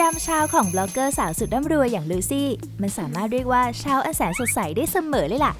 ยามเช้าของบล็อกเกอร์สาวสุดร่ำรวยอย่างลูซี่ มันสามารถเรียกว่าเช้าอันแสนสดใสได้เสมอเลยล่ะ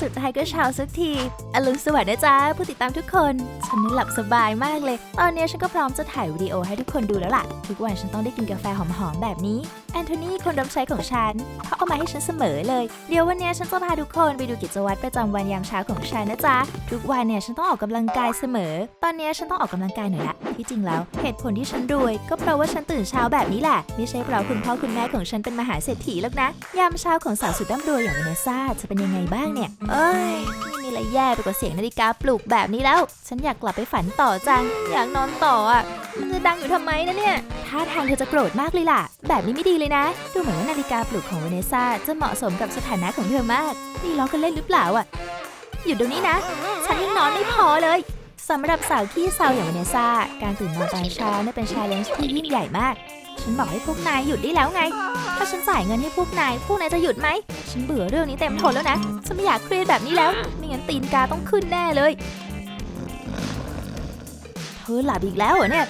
สุดท้ายก็เช้าสักทีอรุณสวัสดิ์นะจ๊ะ ผู้ติดตามทุกคน ฉันนี่หลับสบายมากเลย ตอนนี้ฉันก็พร้อมจะถ่ายวิดีโอให้ทุกคนดูแล้วล่ะ ทุกวันฉันต้องได้กินกาแฟหอมๆแบบนี้ แอนโทนีคนรับใช้ของฉันเขาเอามาให้ฉันเสมอเลย เดี๋ยววันนี้ฉันจะพาทุกคนไปดูกิจวัตรประจำวันยามเช้าของฉันนะจ๊ะ ทุกวันเนี่ยฉันต้องออกกำลังกายเสมอ ตอนนี้ฉันต้องออกกำลังกายหน่อยละ ที่จริงแล้วเหตุผลที่ฉันรวย ก็เพราะว่าฉันตื่นเช้าแบบนี้แหละ ไม่ใช่เพราะคุณพ่อคุณแม่ของฉันเป็นมหาเศรษฐีหรอกนะ ยามเช้าของสาวสุดร่ำรวยอย่างเวเนซ่าจะเป็นยังไงบ้างเนี่ย เอ้ยไม่มีอะไรแย่ไปกว่าเสียงนาฬิกาปลุกแบบนี้แล้ว ฉันอยากกลับไปฝันต่อจัง อยากนอนต่ออะ มันจะดังอยู่ทำไมนะเนี่ย ท่าทางเธอจะโกรธมากเลยล่ะ แบบนี้ไม่ดีเลยนะ ดูเหมือนว่านาฬิกาปลุกของเวเนซ่าจะเหมาะสมกับสถานะของเธอมาก นี่ล้อกันเล่นหรือเปล่าอะ หยุดเดี๋ยวนี้นะ ฉันยังนอนไม่พอเลยสำหรับสาวขี้เศร้าอย่างเวเนซ่า การตื่นนอนตอนเช้าเนี่ยเป็นชาเลนจ์ที่ยิ่งใหญ่มาก ฉันบอกให้พวกนายหยุดได้แล้วไง ถ้าฉันจ่ายเงินให้พวกนาย พวกนายจะหยุดไหม ฉันเบื่อเรื่องนี้เต็มทนแล้วนะ ฉันไม่อยากเครียดแบบนี้แล้ว ไม่งั้นตีนกาต้องขึ้นแน่เลย เธอหลับอีกแล้วเหรอเนี่ย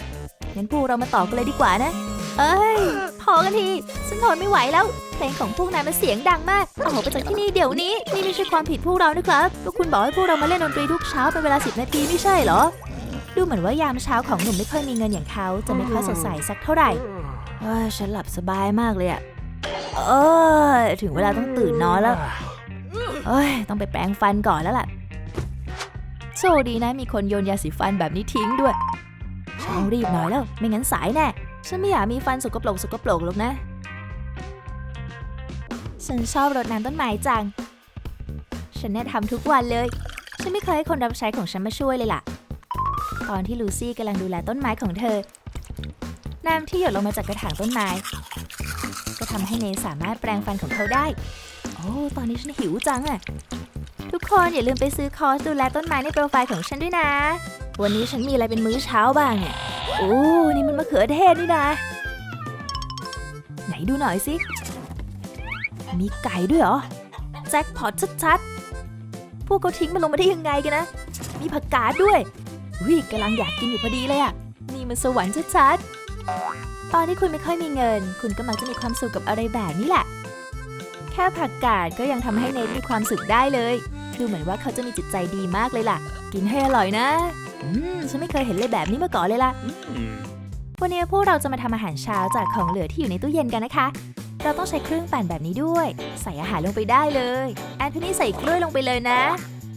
งั้นพวกเรามาต่อกันเลยดีกว่านะ เอ้ย พอกันที ฉันทนไม่ไหวแล้ว เพลงของพวกนายมันเสียงดังมากออกไปจากที่นี่เดี๋ยวนี้ นี่ไม่ใช่ความผิดพวกเรานะครับ ก็คุณบอกให้พวกเรามาเล่นดนตรีทุกเช้าเป็นเวลา10นาทีไม่ใช่เหรอ ดูเหมือนว่ายามเช้าของหนุ่มไม่ค่อยมีเงินอย่างเขาจะไม่ค่อยสดใสสักเท่าไหร่เอ้ยฉันหลับสบายมากเลยอะเออถึงเวลาต้องตื่นนอนแล้วเอ้ยต้องไปแปรงฟันก่อนแล้วล่ะโชคดีนะมีคนโยนยาสีฟันแบบนี้ทิ้งด้วยฉันต้องรีบหน่อยแล้วไม่งั้นสายแน่ ฉันไม่อยากมีฟันสกปรกสกปรกหรอกนะ ฉันชอบรดน้ำต้นไม้จัง ฉันเนี่ยทำทุกวันเลย ฉันไม่เคยให้คนรับใช้ของฉันมาช่วยเลยล่ะ ตอนที่ลูซี่กำลังดูแลต้นไม้ของเธอ น้ำที่หยดลงมาจากกระถางต้นไม้ ก็ทำให้เนสามารถแปรงฟันของเขาได้ โอ้ ตอนนี้ฉันหิวจังอะทุกคนอย่าลืมไปซื้อคอร์สดูแลต้นไม้ในโปรไฟล์ของฉันด้วยนะ วันนี้ฉันมีอะไรเป็นมื้อเช้าบ้างเนี่ย โอ้ นี่มันมะเขือเทศนี่นะ ไหนดูหน่อยสิ มีไก่ด้วยเหรอ แจ็คพอตชัดๆ พวกเขาทิ้งมันลงมาได้ยังไงกันนะ มีผักกาดด้วย วิกำลังอยากกินอยู่พอดีเลยอะนี่มันสวรรค์ชัดๆ ตอนที่คุณไม่ค่อยมีเงิน คุณก็มักจะมีความสุขกับอะไรแบบนี้แหละ แค่ผักกาดก็ยังทำให้เนทมีความสุขได้เลย ดูเหมือนว่าเขาจะมีจิตใจดีมากเลยล่ะ กินให้อร่อยนะ อืม ฉันไม่เคยเห็นเลยแบบนี้มาก่อนเลยล่ะ วันนี้พวกเราจะมาทำอาหารเช้าจากของเหลือที่อยู่ในตู้เย็นกันนะคะ เราต้องใช้เครื่องปั่นแบบนี้ด้วย ใส่อาหารลงไปได้เลย แอนโทนีใส่กล้วยลงไปเลยนะ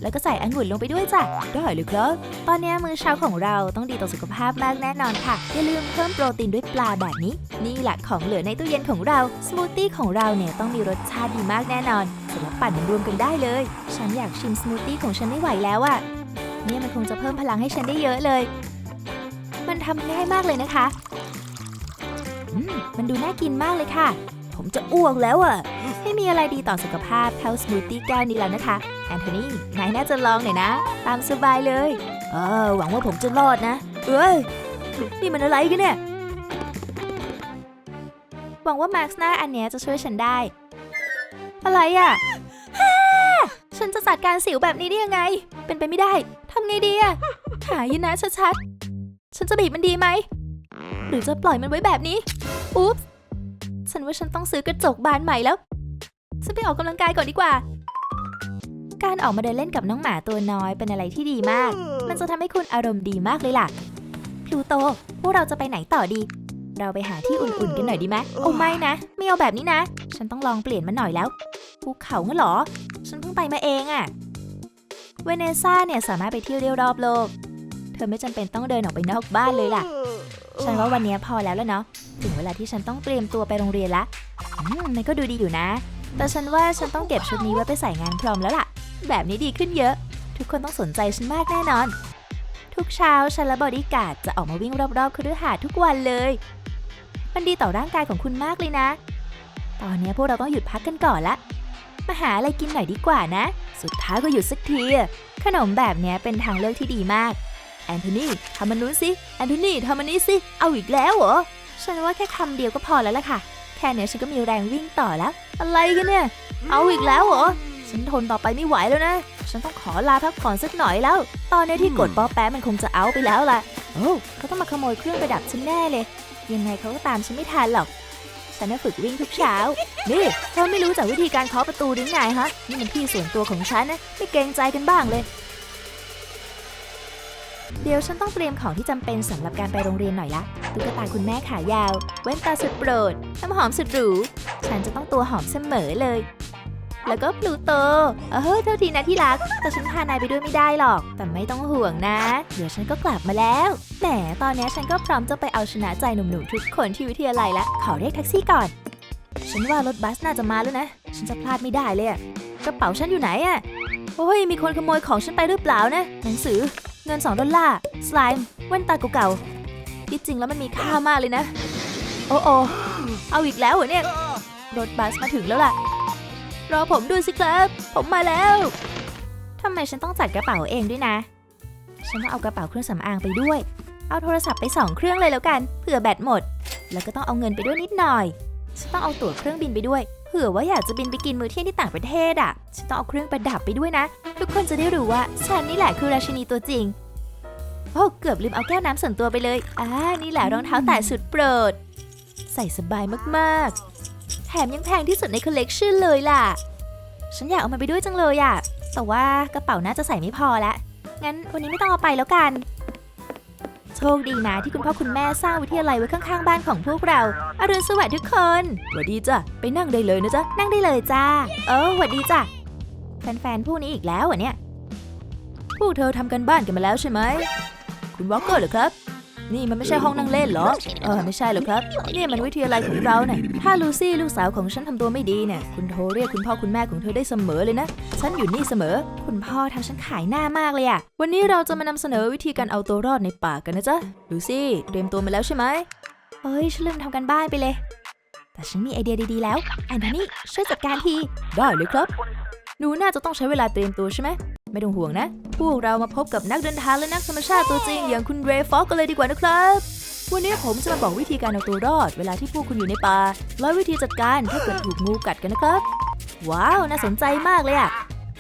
แล้วก็ใส่องุ่นลงไปด้วยจ้ะได้เลยครับ ตอนนี้มื้อเช้าของเราต้องดีต่อสุขภาพมากแน่นอนค่ะ อย่าลืมเพิ่มโปรตีนด้วยปลาแบบนี้ นี่แหละของเหลือในตู้เย็นของเรา สมูทตี้ของเราเนี่ยต้องมีรสชาติดีมากแน่นอนสร็จแล้วปั่นมันรวมกันได้เลย ฉันอยากชิมสมูทตี้ของฉันไม่ไหวแล้วอะเนี่ยมันคงจะเพิ่มพลังให้ฉันได้เยอะเลย มันทำง่ายมากเลยนะคะมมันดูน่ากินมากเลยค่ะ ผมจะอ้วกแล้วอะไม่มีอะไรดีต่อสุขภาพเท่าสมูทตี้แก้วนี้แล้วนะคะ อนโทนีนายน่าจะลองหน่อยนะ ตามสบายเลย เออหวังว่าผมจะรอดนะ เอ้ย นี่มันอะไรกันเนี่ย หวังว่ามาร์คหน้าอันเนี้ยจะช่วยฉันได้ อะไรอะฮ่าฉันจะจัดการสิวแบบนี้ได้ยังไง เป็นไปไม่ได้ ทำไงดีอะหายนะชัดๆ ฉันจะบีบมันดีไหม หรือจะปล่อยมันไว้แบบนี้ อุ๊บฉันว่าฉันต้องซื้อกระจกบานใหม่แล้ว ฉันไปออกกำลังกายก่อนดีกว่า การออกมาเดินเล่นกับน้องหมาตัวน้อยเป็นอะไรที่ดีมาก มันจะทำให้คุณอารมณ์ดีมากเลยล่ะพลูโต พวกเราจะไปไหนต่อดี เราไปหาที่อุ่นๆกันหน่อยดีไหมโอ้ไม่นะ ไม่เอาแบบนี้นะ ฉันต้องลองเปลี่ยนมันหน่อยแล้ว ภูเขางั้นเหรอ ฉันเพิ่งไปมาเองอะเวเนซ่าเนี่ยสามารถไปเที่ยวได้รอบโลก เธอไม่จำเป็นต้องเดินออกไปนอกบ้านเลยล่ะ ฉันว่าวันนี้พอแล้วแล้วเนาะ ถึงเวลาที่ฉันต้องเตรียมตัวไปโรงเรียนละ อืมมันก็ดูดีอยู่นะ แต่ฉันว่าฉันต้องเก็บชุดนี้ไว้ไปใส่งานพร้อมแล้วล่ะ แบบนี้ดีขึ้นเยอะ ทุกคนต้องสนใจฉันมากแน่นอน ทุกเช้าฉันและบอดี้การ์ดจะออกมาวิ่งรอบๆคฤหาสน์ทุกวันเลย มันดีต่อร่างกายของคุณมากเลยนะ ตอนนี้พวกเราต้องหยุดพักกันก่อนละมาหาอะไรกินหน่อยดีกว่านะ สุดท้ายก็หยุดสักทีอะขนมแบบนี้เป็นทางเลือกที่ดีมาก แอนโทนีทำมันนู้นสิ แอนโทนีทำมันนี้สิ เอาอีกแล้วเหรอ ฉันว่าแค่คำเดียวก็พอแล้วล่ะค่ะ แค่เนี้ยฉันก็มีแรงวิ่งต่อแล้ว อะไรกันเนี่ย เอาอีกแล้วเหรอ ฉันทนต่อไปไม่ไหวแล้วนะ ฉันต้องขอลาพักผ่อนสักหน่อยแล้ว ตอนนี้ที่กดปอแป๊ะมันคงจะเอาไปแล้วล่ะ โอ้เขาต้องมาขโมยเครื่องประดับฉันแน่เลย ยังไงเขาก็ตามฉันไม่ทันหรอก ฉันน่ะฝึกวิ่งทุกเช้า นี่เธอไม่รู้จักวิธีการเคาะประตูหรือไงฮะ นี่มันที่ส่วนตัวของฉันนะ ไม่เกรงใจกันบ้างเลย เดี๋ยวฉันต้องเตรียมของที่จำเป็นสำหรับการไปโรงเรียนหน่อยละ ตุ๊กตาคุณแม่ขายาวแว่นตาสุดโปรด น้ำหอมสุดหรู ฉันจะต้องตัวหอมเสมอเลย แล้วก็พลูโต เออเท่าทีนะที่รัก แต่ฉันพานายไปด้วยไม่ได้หรอก แต่ไม่ต้องห่วงนะ เดี๋ยวฉันก็กลับมาแล้ว แหม ตอนนี้ฉันก็พร้อมจะไปเอาชนะใจหนุ่มๆทุกคนที่วิทยาลัยละ ขอเรียกแท็กซี่ก่อน ฉันว่ารถบัสน่าจะมาแล้วนะ ฉันจะพลาดไม่ได้เลยอะกระเป๋าฉันอยู่ไหนอะโอ้ย มีคนขโมยของฉันไปหรือเปล่านะ หนังสือ เงิน 2 ดอลลาร์ สไลม์แว่นตาเก่าๆ ที่จริงแล้วมันมีค่ามากเลยนะ โอ้โอเอาอีกแล้วเหรอเนี่ย รถบัสมาถึงแล้วล่ะ รอผมด้วยสิครับ ผมมาแล้วทำไมฉันต้องจัดกระเป๋าเองด้วยนะ ฉันต้องเอากระเป๋าเครื่องสำอางไปด้วย เอาโทรศัพท์ไปสองเครื่องเลยแล้วกัน เผื่อแบตหมด แล้วก็ต้องเอาเงินไปด้วยนิดหน่อย ฉันต้องเอาตั๋วเครื่องบินไปด้วย เผื่อว่าอยากจะบินไปกินมื้อเที่ยงที่ต่างประเทศอะ ฉันต้องเอาเครื่องประดับไปด้วยนะ ทุกคนจะได้รู้ว่าฉันนี่แหละคือราชินีตัวจริง โอ้เกือบลืมเอาแก้วน้ำส่วนตัวไปเลย อ่า นี่แหละรองเท้าแตะสุดโปรด ใส่สบายมากๆ แถมยังแพงที่สุดในคอลเลกชันเลยล่ะ ฉันอยากเอามันไปด้วยจังเลยอะแต่ว่ากระเป๋าน่าจะใส่ไม่พอละ งั้นวันนี้ไม่ต้องเอาไปแล้วกัน โชคดีนะที่คุณพ่อคุณแม่สร้างวิทยาลัยไว้ข้างๆบ้านของพวกเรา อรุณสวัสดิ์ทุกคนหวัดดีจ้ะ ไปนั่งได้เลยนะจ๊ะ นั่งได้เลยจ้า เออหวัดดีจ้ะ แฟนๆผู้นี้อีกแล้วอะเนี่ย พวกเธอทำกันบ้านกันมาแล้วใช่ไหม คุณวอลเกอร์เหรอครับ นี่มันไม่ใช่ห้องนั่งเล่นเหรอ เออไม่ใช่หรอกครับ นี่มันวิทยาลัยของเราเนี่ยถ้าลูซี่ลูกสาวของฉันทำตัวไม่ดีเนี่ย คุณโทรเรียกคุณพ่อคุณแม่ของเธอได้เสมอเลยนะ ฉันอยู่นี่เสมอ คุณพ่อทำฉันขายหน้ามากเลยอะวันนี้เราจะมานำเสนอวิธีการเอาตัวรอดในป่ากันนะจ๊ะ ลูซี่เตรียมตัวมาแล้วใช่ไหมเอ้ยฉันลืมทำกันบ้านไปเลย แต่ฉันมีไอเดียดีๆแล้วแอนโทนี่ช่วยจัดการที ได้เลยครับ หนูน่าจะต้องใช้เวลาเตรียมตัวใช่ไหม ไม่ต้องห่วงนะ พวกเรามาพบกับนักเดินทางและนักธรรมชาติตัวจริง อย่างคุณเรย์ฟอกกันเลยดีกว่านะครับ วันนี้ผมจะมาบอกวิธีการเอาตัวรอด เวลาที่พวกคุณอยู่ในป่าและวิธีจัดการถ้าเกิดถูกงูกัดกันนะครับ ว้าว น่าสนใจมากเลยอะ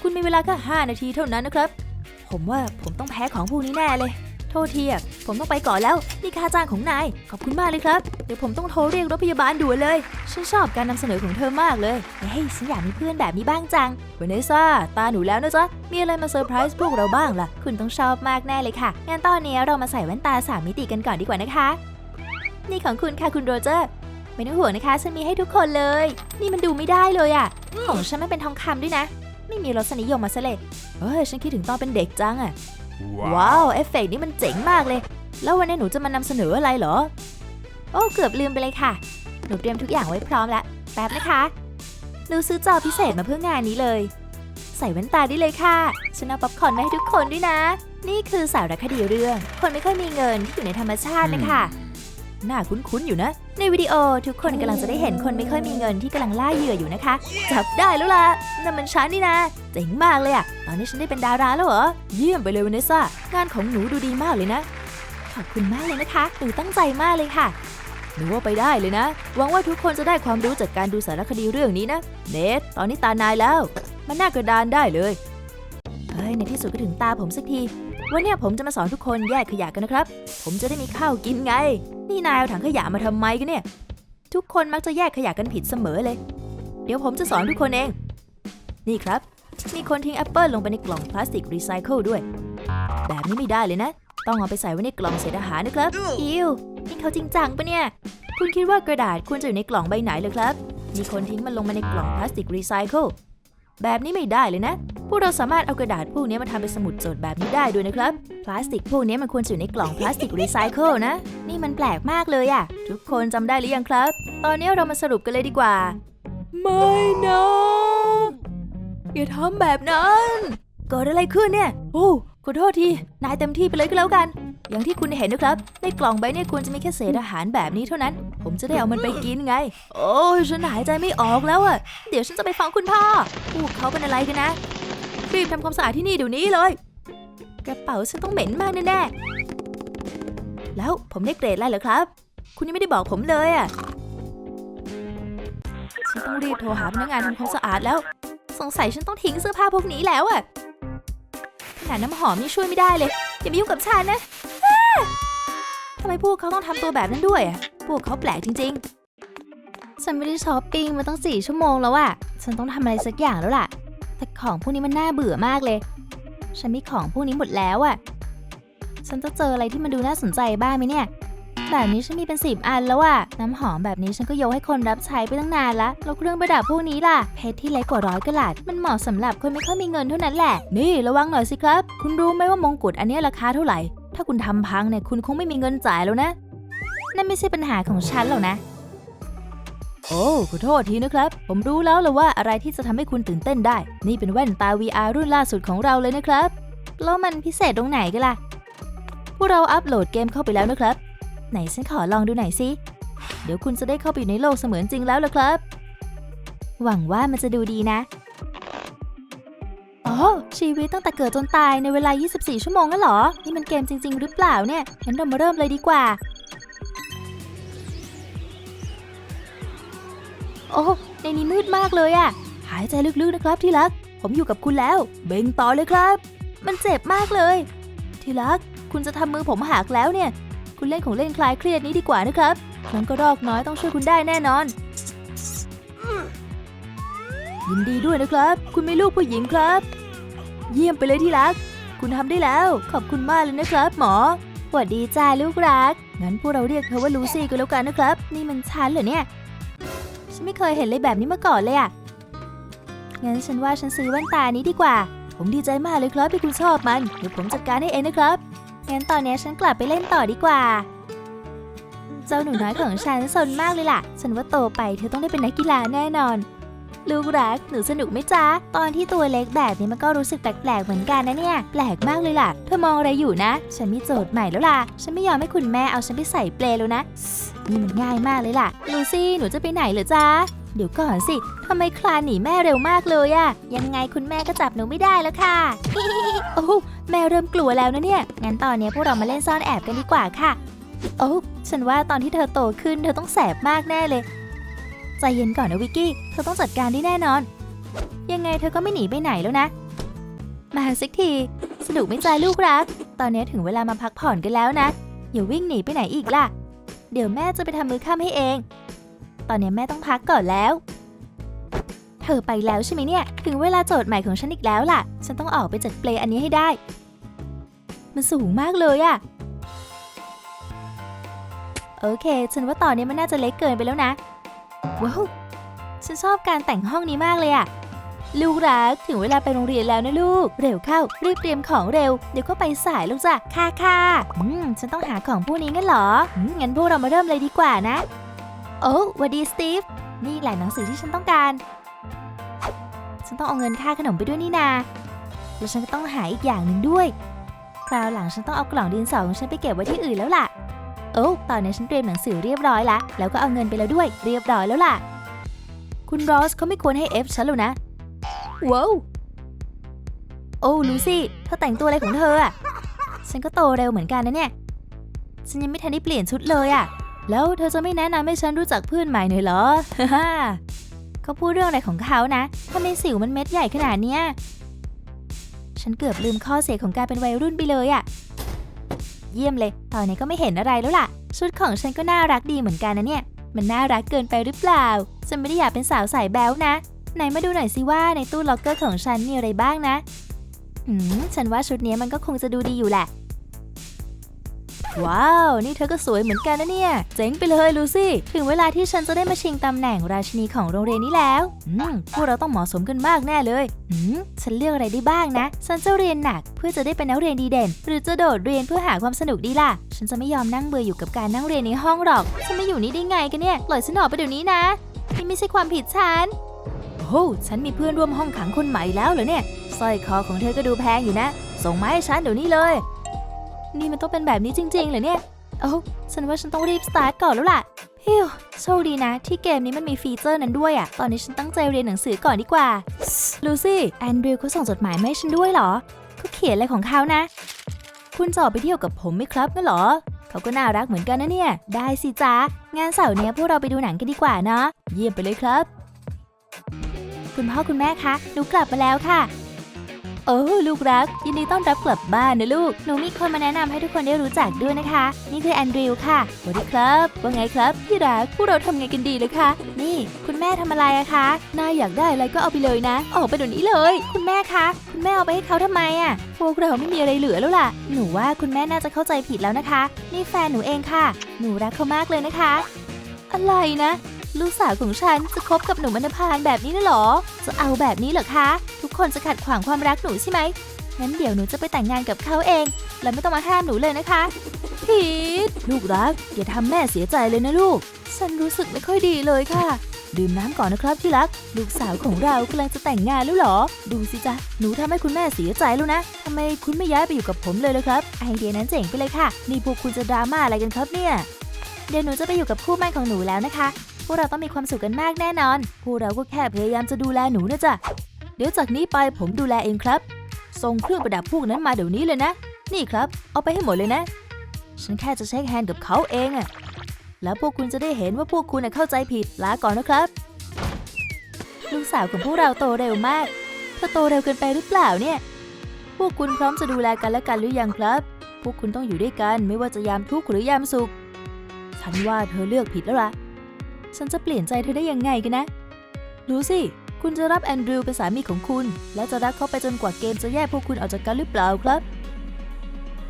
คุณมีเวลาแค่5นาทีเท่านั้นนะครับ ผมว่าผมต้องแพ้ของพวกนี้แน่เลย โทษทีอะผมต้องไปก่อนแล้วนี่ค่าจ้างของนาย ขอบคุณมากเลยครับ เดี๋ยวผมต้องโทรเรียกรถพยาบาลด่วนเลย ฉันชอบการนำเสนอของเธอมากเลยเฮ้ยฉันอยากมีเพื่อนแบบนี้บ้างจังเวเนซ่าตาหนูแล้วนะจ๊ะ มีอะไรมาเซอร์ไพรส์พวกเราบ้างล่ะ คุณต้องชอบมากแน่เลยค่ะ งั้นตอนนี้เรามาใส่แว่นตาสามมิติกันก่อนดีกว่านะคะ นี่ของคุณค่ะคุณโรเจอร์ไม่ต้องห่วงนะคะฉันมีให้ทุกคนเลย นี่มันดูไม่ได้เลยอะของฉันไม่เป็นทองคำด้วยนะ ไม่มีรสนิยมมาซะเลยเฮ้ยฉันคิดถึงตอนเป็นเด็กจังอะ ว้าว เอฟเฟกต์นี่มันเจ๋งมากเลย แล้ววันนี้หนูจะมานำเสนออะไรเหรอ โอ้เกือบลืมไปเลยค่ะ หนูเตรียมทุกอย่างไว้พร้อมแล้ว แป๊บนะคะ หนูซื้อจอพิเศษมาเพื่องานนี้เลย ใส่แว่นตาได้เลยค่ะ ฉันเอาป๊อปคอร์นมาให้ทุกคนด้วยนะ นี่คือสารคดีเรื่อง คนไม่ค่อยมีเงินที่อยู่ในธรรมชาตินะคะ น้าคุ้นๆอยู่นะ ในวิดีโอทุกคนกำลังจะได้เห็นคนไม่ค่อยมีเงินที่กำลังล่าเหยื่ออยู่นะคะ จับได้แล้วล่ะนั่นมันฉันนี่นะเจ๋งมากเลยอะตอนนี้ฉันได้เป็นดาราแล้วเหรอ เยี่ยมไปเลยวานิสซ่างานของหนูดูดีมากเลยนะ ขอบคุณมากเลยนะคะหนูตั้งใจมากเลยค่ะหนูว่าไปได้เลยนะ หวังว่าทุกคนจะได้ความรู้จากการดูสารคดีเรื่องนี้นะ เนท ตอนนี้ตานายแล้ว มันน่ากระดานได้เลย เฮ้ย ในที่สุดก็ถึงตาผมสักที วันเนี้ยผมจะมาสอนทุกคนแยกขยะกันนะครับ ผมจะได้มีข้าวกินไง นี่นายเอาถังขยะมาทำไมกันเนี่ย ทุกคนมักจะแยกขยะกันผิดเสมอเลย เดี๋ยวผมจะสอนทุกคนเอง นี่ครับ มีคนทิ้งแอปเปิลลงไปในกล่องพลาสติกรีไซเคิลด้วย แบบนี้ไม่ได้เลยนะ ต้องเอาไปใส่ไว้ในกล่องเศษอาหารนะครับ อิวนี่เขาจริงจังปะเนี่ย คุณคิดว่ากระดาษควรจะอยู่ในกล่องใบไหนเลยครับ มีคนทิ้งมันลงมาในกล่องพลาสติกรีไซเคิล แบบนี้ไม่ได้เลยนะพ วกเราสามารถเอากระดาษพวกนี้มาทำเป็นสมุดจทย์แบบนี้ได้ด้วยนะครับ พลาสติกพวกนี้มันควรอยู่ในกล่องพลาสติกรีไซเคิลนะ นี่มันแปลกมากเลยอะทุกคนจำได้หรือยังครับ ตอนนี้เรามาสรุปกันเลยดีกว่า ไม่นะ อย่าทำแบบนั้นเกิดอะไรขึ้นเนี่ย โอ้ขอโทษที นายเต็มที่ไปเลยก็แล้วกัน อย่างที่คุณเห็นนะครับ ในกล่องใบเนี่ยควรจะมีแค่เศษอาหารแบบนี้เท่านั้น ผมจะได้เอามันไปกินไง โอ้ยฉันหายใจไม่ออกแล้วอะเดี๋ยวฉันจะไปฟ้องคุณพ่อพวกเขาเป็นอะไรกันนะ รีบทำความสะอาดที่นี่เดี๋ยวนี้เลย กระเป๋าฉันต้องเหม็นมากแน่ๆ แล้วผมได้เกรดอะไรเหรอครับ คุณยังไม่ได้บอกผมเลยอะฉันต้องรีบโทรหาพนักงานทำความสะอาดแล้ว สงสัยฉันต้องทิ้งเสื้อผ้าพวกนี้แล้วอะขนาดน้ำหอมนี่ช่วยไม่ได้เลย อย่ามายุ่งกับฉันนะทำไมพวกเขาต้องทำตัวแบบนั้นด้วยอะพวกเขาแปลกจริง ๆ ฉันไม่ได้ช้อปปิ้งมาตั้งสี่ชั่วโมงแล้วอะฉันต้องทำอะไรสักอย่างแล้วล่ะ แต่ของพวกนี้มันน่าเบื่อมากเลย ฉันมีของพวกนี้หมดแล้วอะฉันจะเจออะไรที่มันดูน่าสนใจบ้างไหมเนี่ย แบบนี้ฉันมีเป็นสิบอันแล้วอะน้ำหอมแบบนี้ฉันก็ยกให้คนรับใช้ไปตั้งนานละแล้วเครื่องประดับพวกนี้ล่ะ เพชรที่เล็กกว่าร้อยกะลัด มันเหมาะสำหรับคนไม่ค่อยมีเงินเท่านั้นแหละ นี่ระวังหน่อยสิครับ คุณรู้ไหมว่ามงกุฎอันนี้ราคาเท่าไหร่ ถ้าคุณทำพังเนี่ยคุณคงไม่มีเงินจ่ายแล้วนะ นั่นไม่ใช่ปัญหาของฉันหรอกนะ โอ้ขอโทษทีนะครับ ผมรู้แล้วละว่าอะไรที่จะทำให้คุณตื่นเต้นได้ นี่เป็นแว่นตา VR รุ่นล่าสุดของเราเลยนะครับ แล้วมันพิเศษตรงไหนกันล่ะ พวกเราอัปโหลดเกมเข้าไปแล้วนะครับ ไหนฉันขอลองดูหน่อยสิ เดี๋ยวคุณจะได้เข้าไปอยู่ในโลกเสมือนจริงแล้วล่ะครับ หวังว่ามันจะดูดีนะอ๋อชีวิตตั้งแต่เกิดจนตายในเวลา 24 ชั่วโมงนั่นเหรอ นี่มันเกมจริง ๆ หรือเปล่าเนี่ย งั้นเรามาเริ่มเลยดีกว่า โอ้ในนี้มืดมากเลยอะหายใจลึกๆนะครับที่รัก ผมอยู่กับคุณแล้ว เบ่งต่อเลยครับ มันเจ็บมากเลย ที่รัก คุณจะทำมือผมหักแล้วเนี่ย คุณเล่นของเล่นคลายเครียดนี้ดีกว่านะครับน้องกระรอกน้อยต้องช่วยคุณได้แน่นอน ยินดีด้วยนะครับ คุณม่ลูกผู้หญิงครับ เยี่ยมไปเลยที่รัก คุณทำได้แล้ว ขอบคุณมากเลยนะครับ หมอสวัสดีจ้าลูกรัก งั้นพวกเราเรียกเธอว่าลูซี่ก็แล้วกันนะครับ นี่มันฉันเหรอเนี่ย ไม่เคยเห็นเลยแบบนี้มาก่อนเลยอะงั้นฉันว่าฉันซื้อแว่นตานี้ดีกว่า ผมดีใจมากเลยครับที่คุณชอบมัน เดี๋ยวผมจัดการให้เองนะครับ งั้นตอนนี้ฉันกลับไปเล่นต่อดีกว่า เจ้าหนูน้อยของฉันสนมากเลยล่ะ ฉันว่าโตไปเธอต้องได้เป็นนักกีฬาแน่นอน ลูกรักหนูสนุกไหมจ๊ะ ตอนที่ตัวเล็กแบบนี้มันก็รู้สึกแปลกๆเหมือนกันนะเนี่ย แปลกมากเลยล่ะ เธอมองอะไรอยู่นะ ฉันมีโจทย์ใหม่แล้วล่ะ ฉันไม่ยอมให้คุณแม่เอาฉันไปใส่เปลแล้วนะนี่มันง่ายมากเลยล่ะ ลูซี่ หนูจะไปไหนเหรอจ๊ะ เดี๋ยวก่อนสิ ทำไมคลานหนีแม่เร็วมากเลยอะยังไงคุณแม่ก็จับหนูไม่ได้แล้วค่ะ โอ้แม่เริ่มกลัวแล้วนะเนี่ย งั้นตอนนี้พวกเรามาเล่นซ่อนแอบกันดีกว่าค่ะ โอ้ฉันว่าตอนที่เธอโตขึ้นเธอต้องแสบมากแน่เลย ใจเย็นก่อนนะวิกกี้ เธอต้องจัดการได้แน่นอน ยังไงเธอก็ไม่หนีไปไหนแล้วนะ มาสักที สนุกไม่ใจลูกรัก ตอนนี้ถึงเวลามาพักผ่อนกันแล้วนะ อย่าวิ่งหนีไปไหนอีกล่ะ เดี๋ยวแม่จะไปทำมือข้ามให้เอง ตอนนี้แม่ต้องพักก่อนแล้ว เธอไปแล้วใช่ไหมเนี่ย ถึงเวลาโจทย์ใหม่ของฉันอีกแล้วล่ะ ฉันต้องออกไปจัดเปลอันนี้ให้ได้ มันสูงมากเลยอะโอเค ฉันว่าตอนนี้มันน่าจะเล็กเกินไปแล้วนะ ว้าวฉันชอบการแต่งห้องนี้มากเลยอะลูกรักถึงเวลาไปโรงเรียนแล้วนะลูก เร็วเข้า รีบเตรียมของเร็ว เดี๋ยวก็ไปสายลูกจ้ะค่ะค่ะอืมฉันต้องหาของพวกนี้งั้นเหรออืมงั้นพวกเรามาเริ่มเลยดีกว่านะ โอ้วัสดีสตีฟนี่แหละหนังสือที่ฉันต้องการ ฉันต้องเอาเงินค่าขนมไปด้วยนี่นาแล้วฉันก็ต้องหาอีกอย่างหนึ่งด้วย คราวหลังฉันต้องเอากล่องดินสอของฉันไปเก็บไว้ที่อื่นแล้วล่ะ โอ้ตอนนี้ฉันเตรียมหนังสือเรียบร้อยละแล้วก็เอาเงินไปแล้วด้วย เรียบร้อยแล้วล่ะ คุณรอสเขาไม่ควรให้ F ฉันหรอกนะ ว้าว โอ้ลูซี่ เธอแต่งตัวอะไรของเธออะฉันก็โตเร็วเหมือนกันนะเนี่ย ฉันยังไม่ทันได้เปลี่ยนชุดเลยอะแล้วเธอจะไม่แนะนำให้ฉันรู้จักเพื่อนใหม่หน่อยเหรอฮ่าเขาพูดเรื่องอะไรของเขานะทำไมสิวมันเม็ดใหญ่ขนาดเนี้ย ฉันเกือบลืมข้อเสียของการเป็นวัยรุ่นไปเลยอะ เยี่ยมเลย ตอนนี้ก็ไม่เห็นอะไรแล้วล่ะ ชุดของฉันก็น่ารักดีเหมือนกันนะเนี่ย มันน่ารักเกินไปหรือเปล่า ฉันไม่ได้อยากเป็นสาวสายแบ๊วนะ ไหนมาดูหน่อยสิว่าในตู้ล็อกเกอร์ของฉันมีอะไรบ้างนะ หืม ฉันว่าชุดนี้มันก็คงจะดูดีอยู่แหละ ว้าว นี่เธอก็สวยเหมือนกันนะเนี่ย เจ๋งไปเลยลูซี่ ถึงเวลาที่ฉันจะได้มาชิงตำแหน่งราชินีของโรงเรียนนี้แล้ว อืม พวกเราต้องเหมาะสมกันมากแน่เลยอืม ฉันเลือกอะไรได้บ้างนะ ฉันจะเรียนหนักเพื่อจะได้เป็นนักเรียนดีเด่น หรือจะโดดเรียนเพื่อหาความสนุกดีล่ะ ฉันจะไม่ยอมนั่งเบื่ออยู่กับการนั่งเรียนในห้องหรอก ฉันไม่อยู่นี่ได้ไงกันเนี่ย ปล่อยฉันออกไปเดี๋ยวนี้นะ นี่ไม่ใช่ความผิดฉันโอ้ฉันมีเพื่อนร่วมห้องขังคนใหม่แล้วเหรอเนี่ย สร้อยคอของเธอก็ดูแพงอยู่นะ ส่งมาให้ฉันเดี๋ยวนี้เลย นี่มันต้องเป็นแบบนี้จริงๆเหรอเนี่ยโอ้ฉันว่าฉันต้องรีบสตาร์ทก่อนแล้วล่ะฮิวโชคดีนะ ที่เกมนี้มันมีฟีเจอร์นั้นด้วยอะตอนนี้ฉันตั้งใจเรียนหนังสือก่อนดีกว่าลูซี่แอนดริวเขาส่งจดหมายมาให้ฉันด้วยเหรอเขาเขียนอะไรของเขานะ คุณจะออกไปเที่ยวกับผมไหมครับงั้นเหรอเขาก็น่ารักเหมือนกันนะเนี่ย ได้สิจ๊ะงานเสาร์นี้พวกเราไปดูหนังกันดีกว่าเนาะเยี่ยมไปเลยครับ คุณพ่อคุณแม่คะหนูกลับมาแล้วค่ะ โอ้ลูกรัก ยินดีต้อนรับกลับบ้านนะลูก หนูมีคนมาแนะนำให้ทุกคนได้รู้จักด้วยนะคะ นี่คือแอนดริวค่ะสวัสดีครับ ว่าไงครับพี่รักพวกเราทำไงกันดีเลยคะนี่ คุณแม่ทำอะไรอะคะนายอยากได้อะไรก็เอาไปเลยนะ ออกไปเดี๋ยวนี้เลย คุณแม่คะคุณแม่เอาไปให้เขาทำไมอะพวกเราไม่มีอะไรเหลือแล้วล่ะ หนูว่าคุณแม่น่าจะเข้าใจผิดแล้วนะคะ นี่แฟนหนูเองค่ะ หนูรักเขามากเลยนะคะ อะไรนะ ลูกสาวของฉันจะคบกับหนุ่มอนภานแบบนี้น่ะเหรอ จะเอาแบบนี้เหรอคะ ทุกคนจะขัดขวางความรักหนูใช่ไหมงั้นเดี๋ยวหนูจะไปแต่งงานกับเขาเอง แล้วไม่ต้องมาห้ามหนูเลยนะคะพีทลูกรัก อย่าทำแม่เสียใจเลยนะลูก ฉันรู้สึกไม่ค่อยดีเลยค่ะ ดื่มน้ำก่อนนะครับที่รัก ลูกสาวของเรากำลังจะแต่งงานแล้วเหรอ ดูสิจ๊ะ หนูทำให้คุณแม่เสียใจแล้วนะทำไมคุณไม่ย้ายไปอยู่กับผมเลยเลยครับ ไอเดียนั้นเจ๋งไปเลยค่ะ นี่พวกคุณจะดราม่าอะไรกันครับเนี่ย เดี๋ยวหนูจะไปอยู่กับคู่หมั่นของหนูแล้วนะคะ พวกเราต้องมีความสุขกันมากแน่นอน พวกเราก็แค่พยายามจะดูแลหนูนะจ๊ะ เดี๋ยวจากนี้ไปผมดูแลเองครับ ส่งเครื่องประดับพวกนั้นมาเดี๋ยวนี้เลยนะ นี่ครับ เอาไปให้หมดเลยนะ ฉันแค่จะเช็คแฮนด์กับเขาเองอะแล้วพวกคุณจะได้เห็นว่าพวกคุณเข้าใจผิด ลาก่อนนะครับ ลูกสาวของพวกเราโตเร็วมากเธอโตเร็วเกินไปหรือเปล่าเนี่ย พวกคุณพร้อมจะดูแลกันและกันหรือยังครับ พวกคุณต้องอยู่ด้วยกันไม่ว่าจะยามทุกข์หรือยามสุข ฉันว่าเธอเลือกผิดแล้วล่ะ ฉันจะเปลี่ยนใจเธอได้ยังไงกันนะ ดูสิ คุณจะรับแอนดรูว์เป็นสามีของคุณ และจะรักเขาไปจนกว่าเกมจะแยกพวกคุณออกจากกันหรือเปล่าครับ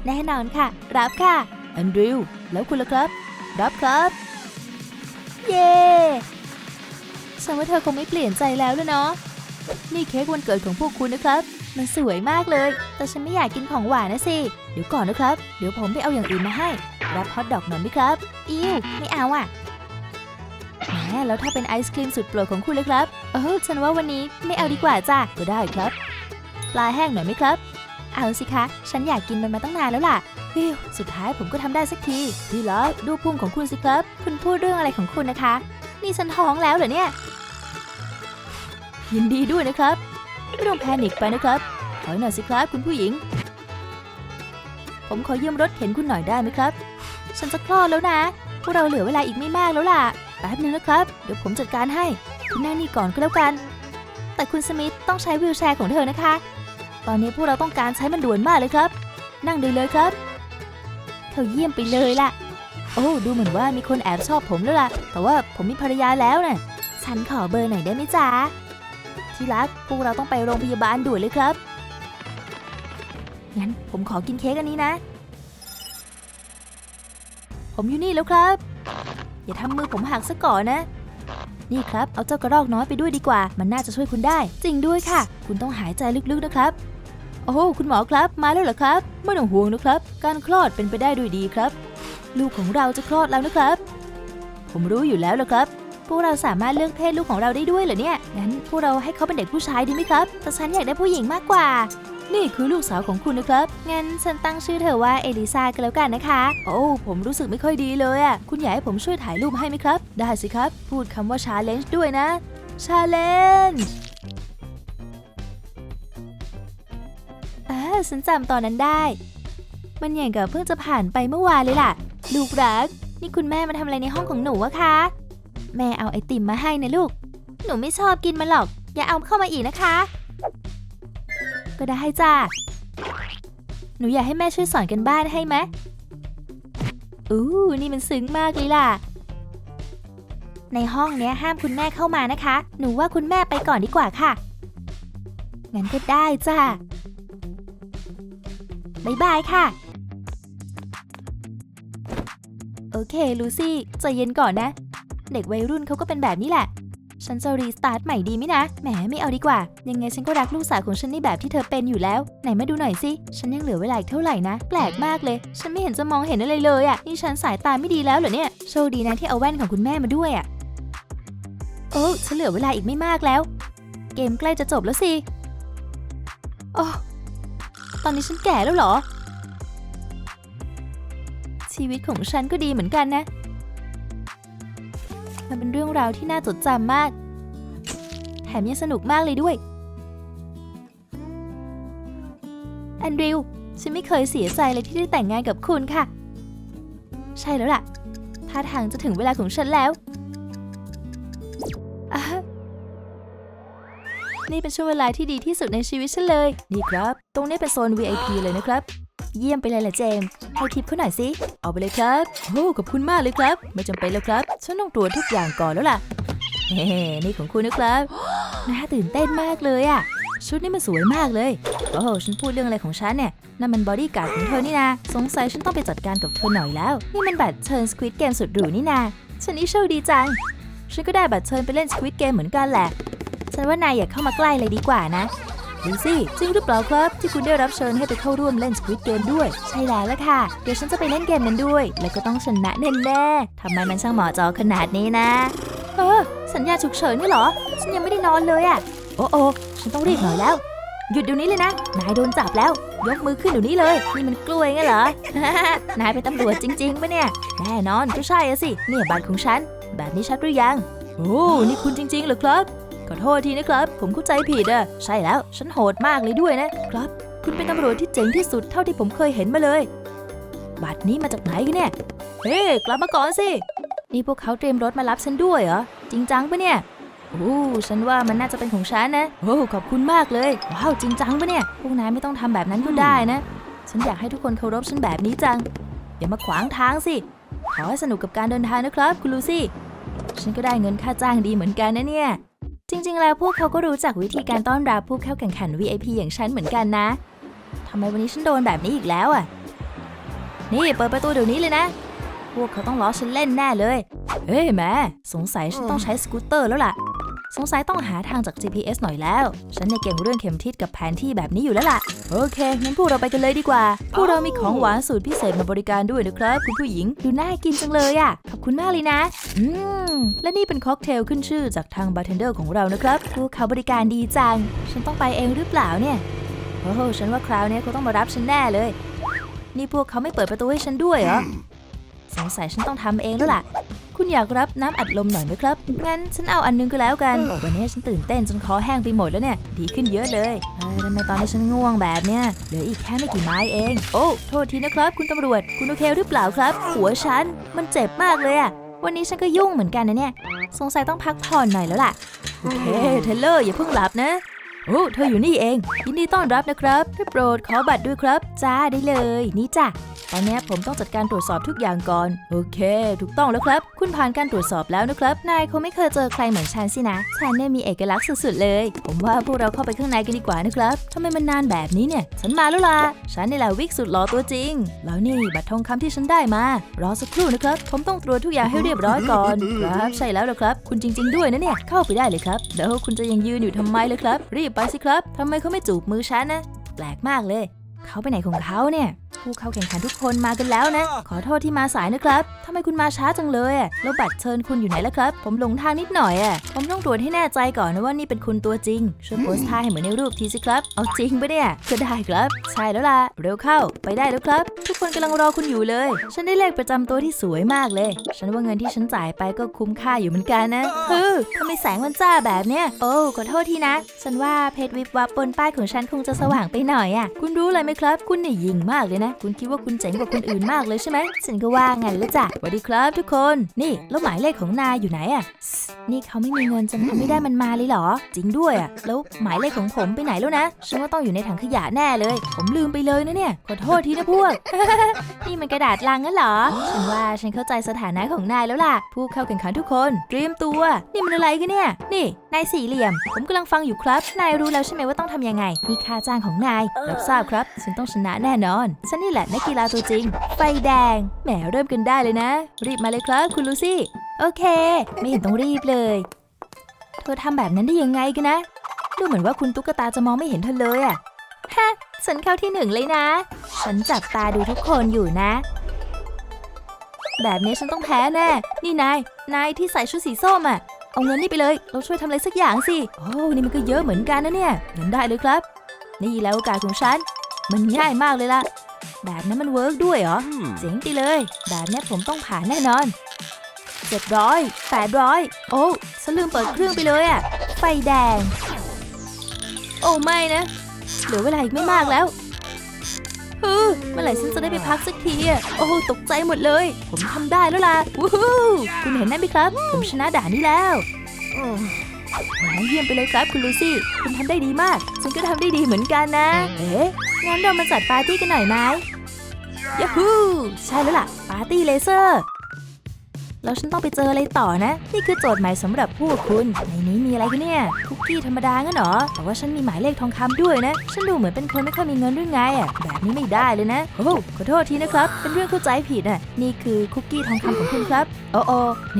แน่นอนค่ะ รับค่ะแอนดรูว์แล้วคุณล่ะครับ รับครับ เย้ฉันว่าเธอคงไม่เปลี่ยนใจแล้วแล้วเนาะนี่เค้กวันเกิดของพวกคุณนะครับ มันสวยมากเลย แต่ฉันไม่อยากกินของหวานนะสิ เดี๋ยวก่อนนะครับ เดี๋ยวผมไปเอาอย่างอื่นมาให้ รับฮอทดอกหน่อยไหมครับ อิวไม่เอาอะ แหมแล้วถ้าเป็นไอศครีมสุดโปรดของคุณเลยครับ เออฉันว่าวันนี้ไม่เอาดีกว่าจ้ะก็ได้ครับ ปลาแห้งหน่อยไหมครับ เอาสิคะ ฉันอยากกินมันมาตั้งนานแล้วล่ะฮิวสุดท้ายผมก็ทำได้สักทีที่รักดูพุงของคุณสิครับ คุณพูดเรื่องอะไรของคุณนะคะ นี่ฉันท้องแล้วเหรอเนี่ย ยินดีด้วยนะครับไม่ต้องแพนิคไปนะครับถอยหน่อยสิครับคุณผู้หญิง ผมขอยืมรถเข็นคุณหน่อยได้ไหมครับ ฉันจะคลอดแล้วนะ พวกเราเหลือเวลาอีกไม่มากแล้วล่ะ แป๊บนึงนะครับ เดี๋ยวผมจัดการให้ คุณนั่งนี่ก่อนก็แล้วกัน แต่คุณสมิธต้องใช้วีลแชร์ของเธอนะคะ ตอนนี้พวกเราต้องการใช้มันด่วนมากเลยครับ นั่งได้เลยครับเขาเยี่ยมไปเลยล่ะ โอ้ดูเหมือนว่ามีคนแอบชอบผมแล้วล่ะ แต่ว่าผมมีภรรยาแล้วน่ะ ฉันขอเบอร์หน่อยได้ไหมจ๊ะ ที่รัก พวกเราต้องไปโรงพยาบาลด่วนเลยครับ งั้นผมขอกินเค้กอันนี้นะ ผมอยู่นี่แล้วครับ อย่าทำมือผมหักซะก่อนนะ นี่ครับ เอาเจ้ากระรอกน้อยไปด้วยดีกว่า มันน่าจะช่วยคุณได้ จริงด้วยค่ะ คุณต้องหายใจลึกๆนะครับ โอ้คุณหมอครับ มาแล้วเหรอครับ ไม่ต้องห่วงนะครับ การคลอดเป็นไปได้ด้วยดีครับ ลูกของเราจะคลอดแล้วนะครับ ผมรู้อยู่แล้วละครับ พวกเราสามารถเลือกเพศลูกของเราได้ด้วยเหรอเนี่ย งั้นพวกเราให้เขาเป็นเด็กผู้ชายดีไหมครับ แต่ฉันอยากได้ผู้หญิงมากกว่า นี่คือลูกสาวของคุณนะครับ งั้นฉันตั้งชื่อเธอว่าเอลิซาก็แล้วกันนะคะ โอ้ผมรู้สึกไม่ค่อยดีเลยอะคุณอยากให้ผมช่วยถ่ายรูปให้ไหมครับ ได้สิครับ พูดคำว่าชาเลนจ์ด้วยนะชาเลนจ์อ่าฉันจำตอนนั้นได้ มันอย่างกับเพิ่งจะผ่านไปเมื่อวานเลยล่ะ ลูกรัก นี่คุณแม่มาทำอะไรในห้องของหนูอะคะ แม่เอาไอติมมาให้นะลูก หนูไม่ชอบกินมันหรอก อย่าเอาเข้ามาอีกนะคะ ก็ได้จ้าหนูอยากให้แม่ช่วยสอนกันบ้านให้ไหมอู้นี่มันซึ้งมากเลยล่ะ ในห้องเนี้ยห้ามคุณแม่เข้ามานะคะ หนูว่าคุณแม่ไปก่อนดีกว่าค่ะ งั้นก็ได้จ้าบ๊ายบายค่ะ โอเคลูซี่ใจเย็นก่อนนะ เด็กวัยรุ่นเขาก็เป็นแบบนี้แหละ ฉันจะรีสตาร์ทใหม่ดีไหมนะ แหมไม่เอาดีกว่า ยังไงฉันก็รักลูกสาวของฉันในแบบที่เธอเป็นอยู่แล้ว ไหนมาดูหน่อยสิ ฉันยังเหลือเวลาอีกเท่าไหร่นะ แปลกมากเลย ฉันไม่เห็นจะมองเห็นอะไรเลยอะ่ะ นี่ฉันสายตาไม่ดีแล้วเหรอเนี่ย โชคดีนะที่เอาแว่นของคุณแม่มาด้วยอะ่ะ โอ้ฉันเหลือเวลาอีกไม่มากแล้ว เกมใกล้จะจบแล้วสิ โอ้ตอนนี้ฉันแก่แล้วเหรอ ชีวิตของฉันก็ดีเหมือนกันนะ มันเป็นเรื่องราวที่น่าจดจำมาก แถมยังสนุกมากเลยด้วยแอนดริวฉันไม่เคยเสียใจเลยที่ได้แต่งงานกับคุณค่ะ ใช่แล้วล่ะท่าทางจะถึงเวลาของฉันแล้ว นี่เป็นช่วงเวลาที่ดีที่สุดในชีวิตฉันเลย นี่ครับ ตรงนี้เป็นโซน VIP เลยนะครับ เยี่ยมไปเลยแหละเจมส์ให้ทิปเขาหน่อยสิ เอาไปเลยครับ โอ้ขอบคุณมากเลยครับ ไม่จำเป็นแล้วครับ ฉันต้องตรวจทุกอย่างก่อนแล้วล่ะเฮ้นี่ของคุณนะครับ น่าตื่นเต้นมากเลยอะชุดนี้มันสวยมากเลย โอ้โหฉันพูดเรื่องอะไรของฉันเนี่ย นั่นมันบอดี้การ์ดของเธอนี่นา สงสัยฉันต้องไปจัดการกับเธอหน่อยแล้ว นี่มันบัตรเชิญสควิตเกมสุดหรูนี่นา ฉันนี่โชคดีจัง ฉันก็ได้บัตรเชิญไปเล่นสควิตเกมเหมือนกันแหละ ฉันว่านายอย่าเข้ามาใกล้เลยดีกว่านะ ดูสิจริงหรือเปล่าครับ ที่คุณได้รับเชิญให้ไปเข้าร่วมเล่นสควิตเกมด้วย ใช่แล้วละค่ะ เดี๋ยวฉันจะไปเล่นเกมนั้นด้วย แล้วก็ต้องชนะแน่ๆทำไมมันช่างเหมาะจอขนาดนี้นะ เออ สัญญาฉุกเฉินนี่เหรอ ฉันยังไม่ได้นอนเลยอะโอ้โอ้ฉันต้องรีบหน่อยแล้ว หยุดเดี๋ยวนี้เลยนะ นายโดนจับแล้ว ยกมือขึ้นเดี๋ยวนี้เลย นี่มันกล้วยงั้นเหรอ นายเป็นตำรวจจริงๆปะเนี่ย แน่นอนก็ใช่อะสิ เนี่ยบัตรของฉัน แบบนี้ชัดหรือยัง โอ้ นี่คุณจริงๆเหรอครับ อโทษทีนะครับ ผมเข้าใจผิดอะใช่แล้ว ฉันโหดมากเลยด้วยนะ ครับ คุณเป็นตำรวจที่เจ๋งที่สุดเท่าที่ผมเคยเห็นมาเลย บัตรนี้มาจากไหนกันเนี่ย เฮ้กลับมาก่อนสิ นี่พวกเขาเตรียมรถมารับฉันด้วยเหรอ จริงจังปะเนี่ยโอ้ฉันว่ามันน่าจะเป็นของฉันนะ โอ้ ขอบคุณมากเลย ว้าว จริงจังปะเนี่ย พวกนายไม่ต้องทำแบบนั้นก็ได้นะ ฉันอยากให้ทุกคนเคารพฉันแบบนี้จัง อย่ามาขวางทางสิ ขอให้สนุกกับการเดินทางนะครับ คุณลูซี่ ฉันก็ได้เงินค่าจ้างดีเหมือนกันนะเนี่ย จริง ๆ แล้วพวกเขาก็รู้จักวิธีการต้อนรับผู้เข้าแข่งขัน VIP อย่างฉันเหมือนกันนะทำไมวันนี้ฉันโดนแบบนี้อีกแล้วอะ นี่เปิดประตูเดี๋ยวนี้เลยนะ พวกเขาต้องล้อฉันเล่นแน่เลย เฮ้ยแม่สงสัยฉันต้องใช้สกูตเตอร์แล้วล่ะ สงสัยต้องหาทางจาก GPS หน่อยแล้ว ฉันเนี่ยเก่งเรื่องเข็มทิศกับแผนที่แบบนี้อยู่แล้วล่ะ โอเค งั้นพวกเราไปกันเลยดีกว่า พวกเรามีของหวานสูตรพิเศษมาบริการด้วยนะครับคุณผู้หญิง ดูน่ากินจังเลยอะ ขอบคุณมากเลยนะ อืม และนี่เป็นค็อกเทลขึ้นชื่อจากทางบาร์เทนเดอร์ของเรานะครับพวกเขาบริการดีจัง ฉันต้องไปเองหรือเปล่าเนี่ย โอ้โห ฉันว่าคราวนี้เขาต้องมารับฉันแน่เลย นี่พวกเขาไม่เปิดประตูให้ฉันด้วยเหรอ สงสัยฉันต้องทำเองแล้วล่ะ คุณอยากรับน้ำอัดลมหน่อยไหมครับ งั้นฉันเอาอันนึงก็แล้วกัน วันนี้ฉันตื่นเต้นจนคอแห้งไปหมดแล้วเนี่ย ดีขึ้นเยอะเลยเฮ้ยทำไมตอนนี้ฉันง่วงแบบเนี้ย เหลืออีกแค่ไม่กี่ไม้เอง โอ้ โทษทีนะครับ คุณตำรวจ คุณโอเคหรือเปล่าครับ หัวฉัน มันเจ็บมากเลยอะวันนี้ฉันก็ยุ่งเหมือนกันนะเนี่ย สงสัยต้องพักผ่อนหน่อยแล้วล่ะ โอเค เทเลอร์อย่าเพิ่งหลับนะ โอ้ เธออยู่นี่เอง ยินดีต้อนรับนะครับได้โปรดขอบัตรด้วยครับ จ้าได้เลย นี่จ้ะ ตอนนี้ผมต้องจัดการตรวจสอบทุกอย่างก่อน โอเค ถูกต้องแล้วครับ คุณผ่านการตรวจสอบแล้วนะครับ นายคงไม่เคยเจอใครเหมือนฉันสินะ ฉันเนี่ยมีเอกลักษณ์สุดๆเลย ผมว่าพวกเราเข้าไปข้างในกันดีกว่านะครับทำไมมันนานแบบนี้เนี่ย ฉันมาแล้วล่ะ ฉันนี่แหละวิกสุดหล่อตัวจริง แล้วนี่บัตรทองคำที่ฉันได้มา รอสักครู่นะครับ ผมต้องตรวจทุกอย่างให้เรียบร้อยก่อน ครับ ใช่แล้วละครับ คุณจริง ๆ ด้วยนะเนี่ย เข้าไปได้เลยครับ แล้วคุณจะยังยืนอยู่ทำไมเลยครับ รีบไปสิครับทำไมเขาไม่จูบมือฉันนะ แปลกมากเลย เขาไปไหนของเขาเนี่ย ผู้เข้าแข่งขันทุกคนมากันแล้วนะ ขอโทษที่มาสายนะครับทำไมคุณมาช้าจังเลยอะแล้วบัตรเชิญคุณอยู่ไหนล่ะครับ ผมหลงทางนิดหน่อยอะผมต้องตรวจให้แน่ใจก่อนนะว่านี่เป็นคุณตัวจริง ช่วยโพสท่าให้เหมือนในรูปทีสิครับ เอาจริงปะเนี่ยก็ได้ครับ ใช่แล้วล่ะ เร็วเข้า ไปได้แล้วครับ ทุกคนกำลังรอคุณอยู่เลย ฉันได้เลขประจำตัวที่สวยมากเลย ฉันว่าเงินที่ฉันจ่ายไปก็คุ้มค่าอยู่เหมือนกันนะเฮ้อทำไมแสงมันจ้าแบบเนี้ย โอ้ขอโทษทีนะ ฉันว่าเพชรวิบวับบนป้ายของฉันคงจะสว่างไปหน่อยอะคุณรู้อะไรไหมครับ คุณเนี่ยยิงมากเลยนะคุณคิดว่าคุณเจ๋งกว่าคนอื่นมากเลยใช่ไหมฉันก็ว่างั้นแล้วจ้ะสวัสดีครับทุกคน นี่ แล้วหมายเลขของนายอยู่ไหนอะนี่เขาไม่มีเงินจนทำไม่ได้มันมาเลยเหรอ จริงด้วยอะแล้วหมายเลขของผมไปไหนแล้วนะฉันว่าต้องอยู่ในถังขยะแน่เลย ผมลืมไปเลยนะเนี่ยขอโทษทีนะพวก นี่มันกระดาษลังงั้นเหรอ ฉันว่าฉันเข้าใจสถานะของนายแล้วล่ะ ผู้เข้าแข่งขันทุกคน เตรียมตัว นี่มันอะไรกันเนี่ย นี่ นายสี่เหลี่ยม ผมกำลังฟังอยู่ครับ นายรู้แล้วใช่ไหมว่าต้องทำยังไงนี่ค่าจ้างของนาย รับทราบครับ ฉันต้องชนะแน่นอน ฉันนี่แหละนักกีฬาตัวจริง ไฟแดง แหมเริ่มกันได้เลยนะ รีบมาเลยครับคุณลูซี่ โอเค ไม่เห็นต้องรีบเลย เธอทำแบบนั้นได้ยังไงกันนะ ดูเหมือนว่าคุณตุ๊กตาจะมองไม่เห็นเธอเลยอะฮะ ฉันเข้าที่หนึ่งเลยนะ ฉันจับตาดูทุกคนอยู่นะ แบบนี้ฉันต้องแพ้แน่ นี่นาย นายที่ใส่ชุดสีส้มอะเอาเงินนี่ไปเลย เราช่วยทำอะไรสักอย่างสิ โอ้นี่มันก็เยอะเหมือนกันนะเนี่ยเงินได้เลยครับ นี่แล้วโอกาสของฉัน มันง่ายมากเลยล่ะ แบบนั้นมันเวิร์กด้วยเหรอ เจ๋งดีเลย แบบนี้ผมต้องผ่านแน่นอนเจ็ดร้อยแปดร้อยโอ้ฉันลืมเปิดเครื่องไปเลยอะไฟแดง โอ้ไม่นะ เหลือเวลาอีกไม่มากแล้วเฮ้อเมื่อไหร่ฉันจะได้ไปพักสักทีอะโอ้ตกใจหมดเลย ผมทำได้แล้วล่ะวู้ฮู้คุณเห็นนั่นไหมครับ ผมชนะด่านนี้แล้วแหมเยี่ยมไปเลยครับคุณลูซี่ คุณทำได้ดีมาก ฉันก็ทำได้ดีเหมือนกันนะ เอ๊ะ งั้นเรามาจัดปาร์ตี้กันหน่อยไหมย a ฮูใช่แล้วล่ะ ปาร์ตี้เลเซอร์ แล้วฉันต้องไปเจออะไรต่อนะ นี่คือโจทย์ใหม่สำหรับพวกคุณ ในนี้มีอะไรกันเนี่ยคุกกี้ธรรมดางั้นเหรอ แต่ว่าฉันมีหมายเลขทองคำด้วยนะ ฉันดูเหมือนเป็นคนไม่ค่อยมีเงินด้วยไงอะ แบบนี้ไม่ได้เลยนะ โอ้ขอโทษทีนะครับ เป็นเรื่องเข้าใจผิดอะ นี่คือคุกกี้ทองคำของคุณครับ โอ้โอ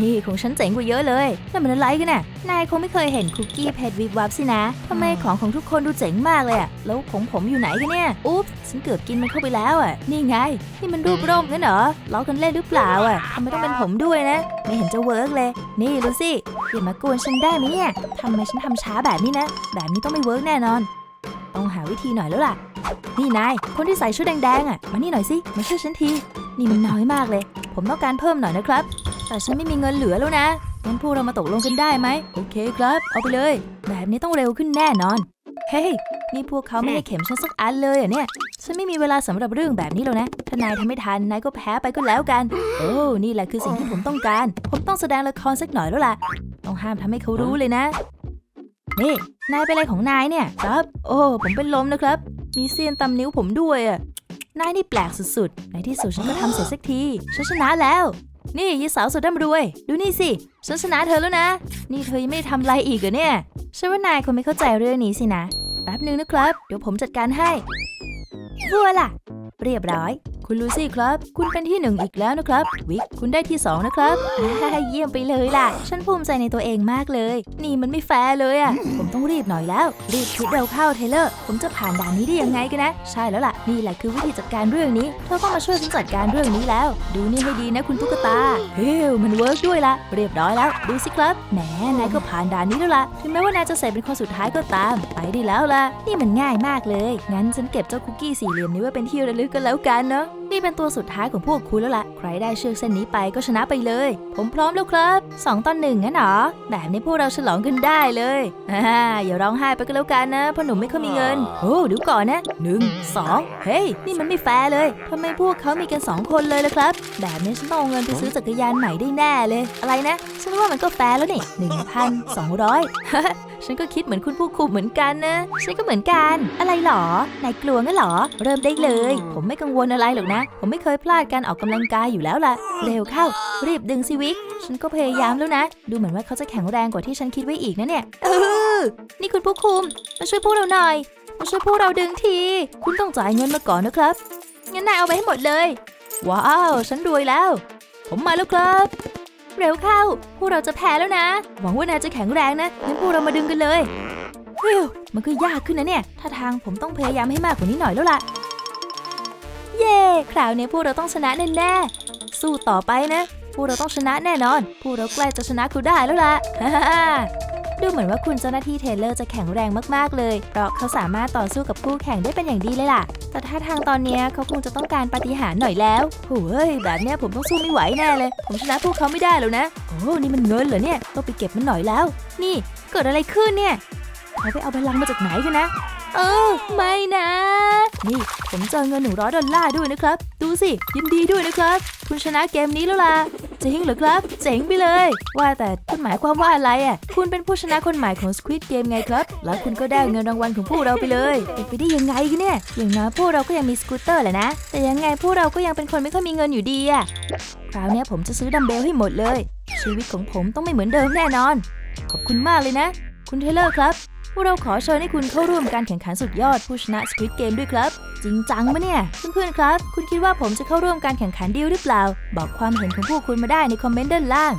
นี่ของฉันเจ๋งกว่าเยอะเลยนั่นมันอะไรกันน่ะ นายคงไม่เคยเห็นคุกกี้เพชรวิบวับสินะทำไมของของทุกคนดูเจ๋งมากเลยอะ แล้วของผมอยู่ไหนกันเนี่ย อุ๊บฉันเกือบกินมันเข้าไปแล้วอะ นี่ไง นี่มันรูปร่มงั้นเหรอล้อกันเล่นหรือเปล่าอะทำไมต้องเป็นผมด้วยนะไม่เห็นจะเวิร์กเลย นี่ลูซี่อย่ามากวนฉันได้ไหมเนี่ยทำไมฉันทำช้าแบบนี้นะ แบบนี้ต้องไม่เวิร์กแน่นอน ต้องหาวิธีหน่อยแล้วล่ะ นี่นาย คนที่ใส่ชุดแดงๆอะ มานี่หน่อยสิมาช่วยฉันที นี่มันน้อยมากเลย ผมต้องการเพิ่มหน่อยนะครับ แต่ฉันไม่มีเงินเหลือแล้วนะงั้นพวกเรามาตกลงกันได้ไหม โอเคครับ เอาไปเลย แบบนี้ต้องเร็วขึ้นแน่นอน เฮ้ย นี่พวกเขาไม่ให้เข็มฉันสักอันเลยเหรอะเนี่ย ฉันไม่มีเวลาสำหรับเรื่องแบบนี้แล้วนะ ถ้านายทำไม่ทัน นายก็แพ้ไปก็แล้วกัน โอ้ นี่แหละคือสิ่งที่ผมต้องการ ผมต้องแสดงละครสักหน่อยแล้วล่ะ ต้องห้ามทำให้เขารู้เลยนะ นี่ นายเป็นอะไรของนายเนี่ย ครับ โอ้ ผมเป็นลมนะครับ มีเสี้ยนตำนิ้วผมด้วยอะ นายนี่แปลกสุดๆ ในที่สุดฉันก็ทำเสร็จสักที ฉันชนะแล้ว นี่ยีสาวสุดร่ำรวย ดูนี่สิฉันชนะเธอแล้วนะ นี่เธอยังไม่ได้ทำอะไรอีกเหรอเนี่ยฉันว่านายคงไม่เข้าใจเรื่องนี้สินะ แป๊บนึงนะครับ เดี๋ยวผมจัดการให้บัวล่ะ เรียบร้อย คุณลูซี่ครับ คุณเป็นที่หนึ่งอีกแล้วนะครับ วิก คุณได้ที่สองนะครับเยี่ยมไปเลยล่ะ ฉันภูมิใจในตัวเองมากเลย นี่มันไม่แฟร์เลยอะ ผมต้องรีบหน่อยแล้ว รีบคิดเร็วเข้าเทเลอร์ ผมจะผ่านด่านนี้ได้ยังไงกันนะ ใช่แล้วล่ะ นี่แหละคือวิธีจัดการเรื่องนี้ เธอต้องมาช่วยฉันจัดการเรื่องนี้แล้ว ดูนี่ให้ดีนะคุณตุ๊กตา เฮ้ยมันเวิร์กด้วยละเรียบร้อยแล้ว ดูสิครับ แหม นายก็ผ่านด่านนี้แล้วล่ะ ถึงแม้ว่านายจะใส่เป็นคนสุดท้ายก็ตาม ไปได้แล้วล่ะ นี่มันง่ายมากเลย งั้นฉันเก็บเจ้าคุกกี้สี่เหลี่ยมนี้ไว้เป็นที่ระลึกกันแล้วกันเนาะ นี่เป็นตัวสุดท้ายของพวกคุณแล้วล่ะ ใครได้เชือกเส้นนี้ไปก็ชนะไปเลย ผมพร้อมแล้วครับสองต่อหนึ่งงั้นเหรอ แบบนี้พวกเราฉลองกันได้เลยอ่าอย่าร้องไห้ไปก็แล้วกันนะเพราะหนุ่มไม่ค่อยมีเงิน โอ้เดี๋ยวก่อนนะหนึ่งสองเฮ้ย นี่มันไม่แฟร์เลยทำไมพวกเขามีกันสองคนเลยล่ะครับ แบบนี้ฉันต้องเอาเงินไปซื้อจักรยานใหม่ได้แน่เลย อะไรนะ ฉันว่ามันก็แฟร์แล้วนี่หนึ่งพันสองร้อย ฉันก็คิดเหมือนคุณผู้คุมเหมือนกันนะ ฉันก็เหมือนกัน อะไรหรอนายกลัวงั้นหรอ เริ่มได้เลย ผมไม่กังวลอะไรหรอกนะ ผมไม่เคยพลาดการออกกำลังกายอยู่แล้วล่ะ เร็วเข้า รีบดึงสิวิก ฉันก็พยายามแล้วนะ ดูเหมือนว่าเขาจะแข็งแรงกว่าที่ฉันคิดไว้อีกนะเนี่ยเออนี่คุณผู้คุม มาช่วยพวกเราหน่อยมาช่วยพวกเราดึงที คุณต้องจ่ายเงินมาก่อนนะครับ งั้นนายเอาไปให้หมดเลย ว้าว ฉันรวยแล้ว ผมมาแล้วครับ เร็วเข้า พวกเราจะแพ้แล้วนะ หวังว่านายจะแข็งแรงนะ งั้นพวกเรามาดึงกันเลยฮิวมันก็ยากขึ้นนะเนี่ย ถ้าทางผมต้องพยายามให้มากกว่านี้หน่อยแล้วล่ะ เย่คราวนี้พวกเราต้องชนะแน่ๆ สู้ต่อไปนะ พวกเราต้องชนะแน่นอน พวกเราใกล้จะชนะคุณได้แล้วล่ะฮ่าฮ่า ดูเหมือนว่าคุณเจ้าหน้าที่เทเลอร์จะแข็งแรงมากๆเลย เพราะเขาสามารถต่อสู้กับคู่แข่งได้เป็นอย่างดีเลยล่ะ แต่ถ้าทางตอนนี้เขาคงจะต้องการปฏิหารหน่อยแล้วโอ้ยแบบเนี้ยผมต้องสู้ไม่ไหวแน่เลย ผมชนะพวกเขาไม่ได้แล้วนะ โอ้นี่มันเงินเหรอเนี่ย ต้องไปเก็บมันหน่อยแล้ว นี่เกิดอะไรขึ้นเนี่ยเขาไปเอาพลังมาจากไหนกันนะเออไม่นะ นี่ ผมเจอเงิน100ดอลลาร์ด้วยนะครับ ดูสิ ยินดีด้วยนะครับ คุณชนะเกมนี้แล้วล่ะ จริงเหรอครับ เจ๋งไปเลย ว่าแต่คุณหมายความว่าอะไรอะ คุณเป็นผู้ชนะคนใหม่ของ Squid Game ไงครับ แล้วคุณก็ได้เงินรางวัลของพวกเราไปเลยเป็นไปได้ยังไงกันเนี่ย อย่างน้อยพวกเราก็ยังมีสกูตเตอร์แหละนะ แต่ยังไงพวกเราก็ยังเป็นคนไม่ค่อยมีเงินอยู่ดีอะ คราวนี้ผมจะซื้อดัมเบลให้หมดเลย ชีวิตของผมต้องไม่เหมือนเดิมแน่นอน ขอบคุณมากเลยนะ คุณเทเลอร์ครับ พวกเราขอเชิญให้คุณเข้าร่วมการแข่งขันสุดยอดผู้ชนะ Squid Game ด้วยครับ จริงจังปะเนี่ย เพื่อนๆครับ คุณคิดว่าผมจะเข้าร่วมการแข่งขันดีลหรือเปล่า บอกความเห็นของพวกคุณมาได้ในคอมเมนต์ด้านล่าง